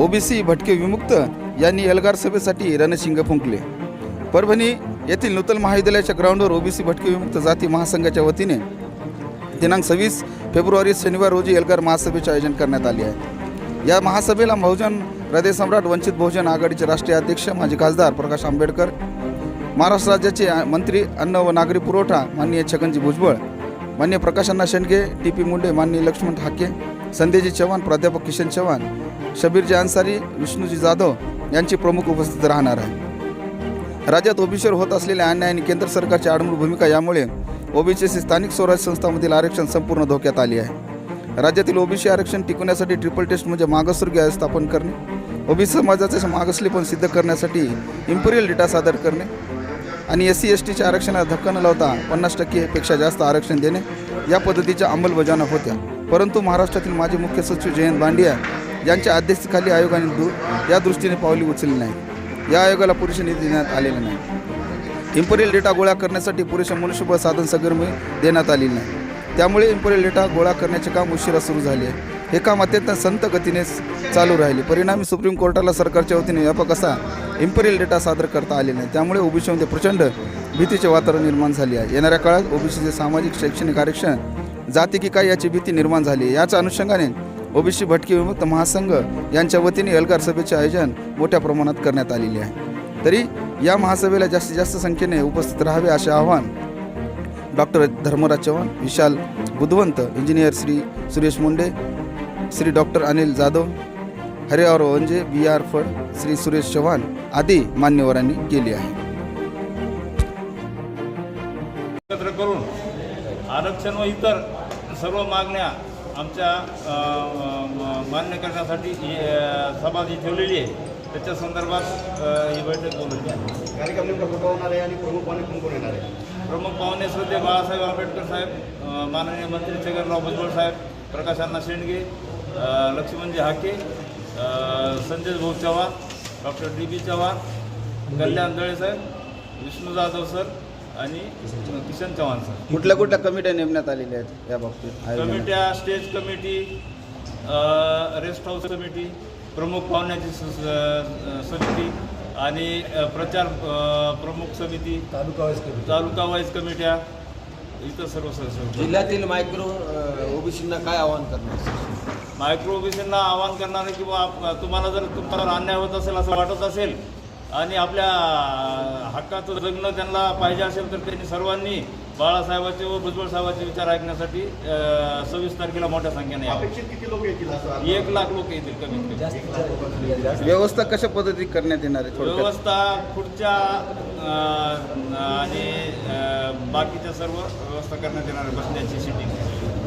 OBC भटके विमुक्त यांनी एल्गार सभेसाठी रणशिंग फुंकले. परभणी येथील नूतन महाविद्यालयाच्या ग्राउंडवर ओबीसी भटके विमुक्त जाती महासंघाच्या वतीने दिनांक सव्वीस फेब्रुवारी शनिवार रोजी एल्गार महासभेचे आयोजन करण्यात आले आहे. या महासभेला बहुजन हृदय सम्राट वंचित बहुजन आघाडीचे राष्ट्रीय अध्यक्ष माजी खासदार प्रकाश आंबेडकर महाराष्ट्र राज्याचे मंत्री अन्न व नागरी पुरवठा माननीय छगनजी भुजबळ मान्य प्रकाशअण्णा शेंडगे टी पी मुंडे माननीय लक्ष्मण ठाके संदेजी चव्हाण प्राध्यापक किशन चव्हाण शबीरजी अन्सारी विष्णूजी जाधव यांची प्रमुख उपस्थित राहणार आहे. राज्यात ओबीसीवर होत असलेल्या अन्याय आणि केंद्र सरकारची आडमूळ भूमिका यामुळे ओबीसीची स्थानिक स्वराज्य संस्थांमधील आरक्षण संपूर्ण धोक्यात आली आहे. राज्यातील ओबीसी आरक्षण टिकवण्यासाठी ट्रिपल टेस्ट म्हणजे मागासवर्गीय स्थापन करणे ओबीसी समाजाचे मागासलेपण सिद्ध करण्यासाठी इम्पिरियल डेटा सादर करणे आणि एस सी एस टीच्या आरक्षणाला धक्का न लावता पन्नास टक्केपेक्षा जास्त आरक्षण देणे या पद्धतीच्या अंमलबजावण्या होत्या. परंतु महाराष्ट्रातील माजी मुख्य सचिव जयंत बांडिया यांच्या अध्यक्षतेखाली आयोगाने दू या दृष्टीने पावली उचलली नाही या आयोगाला पुरेसे निधी देण्यात आलेले नाही. इम्पोरियल डेटा गोळा करण्यासाठी पुरेसे मनुष्यबळ साधन सगर्मी देण्यात आलेली नाही. त्यामुळे इम्पोरियल डेटा गोळा करण्याचे काम उशिरा सुरू झाले आहे. हे काम अत्यंत संत गतीने चालू राहिले. परिणामी सुप्रीम कोर्टाला सरकारच्या वतीने व्यापक असा इम्पेरियल डेटा सादर करता आले नाही. त्यामुळे ओबीसीमध्ये प्रचंड भीतीचे वातावरण निर्माण झाले आहे. येणाऱ्या काळात ओबीसीचे सामाजिक शैक्षणिक आरक्षण जाते की काय याची भीती निर्माण झाली याच्या अनुषंगाने ओबीसी भटके विमुक्त महासंघ यांच्या वतीने एल्गार सभेचे आयोजन मोठ्या प्रमाणात करण्यात आलेले आहे. तरी या महासभेला जास्तीत जास्त संख्येने उपस्थित राहावे असे आवाहन doctor Dharmaraj Chavan Vishal Budhwant engineer Shri Suresh Munde Shri doctor Anil Jadhav Harihar Vanje B R Phad Shri Suresh Chavan आदी मान्यवरांनी केली आहे. एकत्र करून आरक्षण व इतर सर्व मागण्या आमच्या मान्य करण्यासाठी ही, सभा जी ठेवलेली आहे त्याच्या संदर्भात ही बैठक बोलवली आहे कार्यक्रम नेमका कुठं होणार आहे आणि प्रमुख पाहुणे कोण कोण येणार आहे? प्रमुख पाहुणे श्रद्धे बाळासाहेब आंबेडकर साहेब माननीय मंत्री छगनराव भुजबळ साहेब प्रकाश अण्णा शेंडगे लक्ष्मणजी हाके संजय भाऊ Chavan doctor D B Chavan Kalyan Dale साहेब विष्णू जाधव सर आणि किशन चव्हाण सर. कुठल्या कुठल्या कमिट्या नेमण्यात आलेल्या आहेत या बाबतीत आयोजनात? कमिट्या stage committee rest house committee प्रमुख पाहुण्याची स- स- समिती आणि अ, प्रचार अ, प्रमुख समिती taluka wise committee. Taluka wise कमिट्या इतर सर्व सदस्य जिल्ह्यातील मायक्रो ओबीसींना काय आवाहन करणार मायक्रो ओबीसींना आवाहन करणार आहे की बा आप- तुम्हाला जर तुम्हाला अन्याय होत असेल असं वाटत असेल आणि आपल्या हक्काचं जगणं त्यांना पाहिजे असेल तर त्यांनी सर्वांनी बाळासाहेबाचे व भुजबळ साहेबांचे विचार ऐकण्यासाठी सव्वीस तारखेला मोठ्या संख्येने यावं. अपेक्षित किती लोक येतील असं एक लाख लोक येतील कमीत कमी. व्यवस्था कशा पद्धतीत करण्यात येणार आहे थोडक्यात? व्यवस्था खुर्च्या अं, आणि बाकीच्या सर्व व्यवस्था करण्यात येणार आहे बसण्याची सिटिंग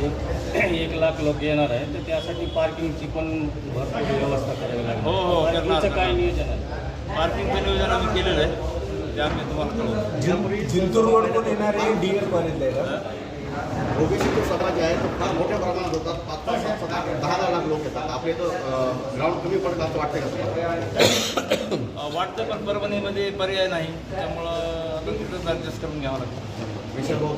एक एक लाख लोक येणार आहे तर त्यासाठी पार्किंगची पण भरपूर व्यवस्था करावी लागेल. हो, हो, करणार, काय. नियोजन आहे? पार्किंगचं नियोजन आम्ही केलेलं आहे ते आम्ही तुम्हाला कळवू. जिंतूर रोड पण येणार डी एल कॉलेजला आहे का ओबीसीची सभा जी आहे तो फार मोठ्या प्रमाणात होतात. पाच पाच सात सात आठ दहा दहा लाख लोक येतात. आपल्या इथं ग्राउंड कमी पडतं असं वाटतं का तुम्हाला? अं, वाटतं पण परभणीमध्ये पर्याय नाही. त्यामुळं आता तिथंच ॲडजस्ट करून घ्यावं लागतं. विशाल भाऊ